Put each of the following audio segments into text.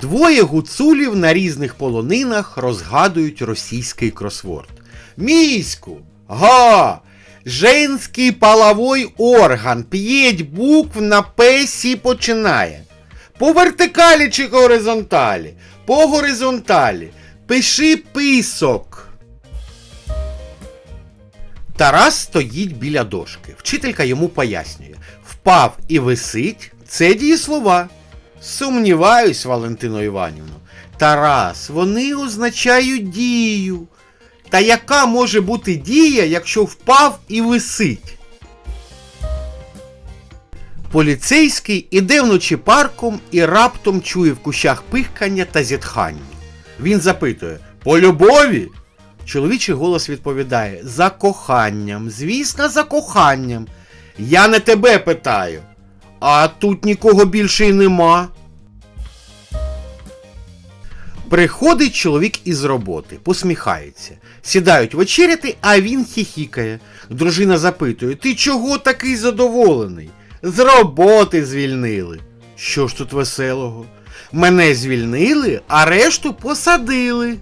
Двоє гуцулів на різних полонинах розгадують російський кросворд. Міську! Га! Женський половой орган. П'ять букв на песі починає. По вертикалі чи горизонталі? По горизонталі. Пиши писок. Тарас стоїть біля дошки. Вчителька йому пояснює: впав і висить це дієслова. Сумніваюсь, Валентино Іванівно. Тарас, вони означають дію. Та яка може бути дія, якщо впав і висить? Поліцейський іде вночі парком і раптом чує в кущах пихкання та зітхання. Він запитує: По любові? Чоловічий голос відповідає: За коханням, звісно, за коханням. Я не тебе питаю. А тут нікого більше й нема. Приходить чоловік із роботи, посміхається. Сідають вечеряти, а він хіхікає. Дружина запитує: Ти чого такий задоволений? З роботи звільнили. Що ж тут веселого? Мене звільнили, а решту посадили.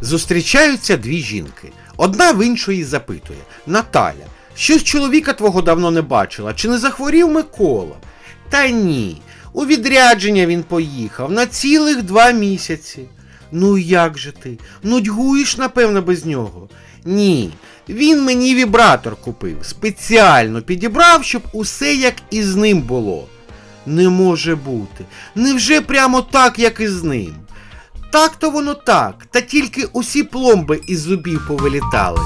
Зустрічаються дві жінки. Одна в іншої запитує: Наталя, щось чоловіка твого давно не бачила, чи не захворів Микола? Та ні. У відрядження він поїхав на цілих два місяці. Ну як же ти? Нудьгуєш, напевно, без нього? Ні. Він мені вібратор купив, спеціально підібрав, щоб усе як і з ним було. Не може бути. Невже прямо так, як і з ним? Так то воно так, та тільки усі пломби із зубів повилітали.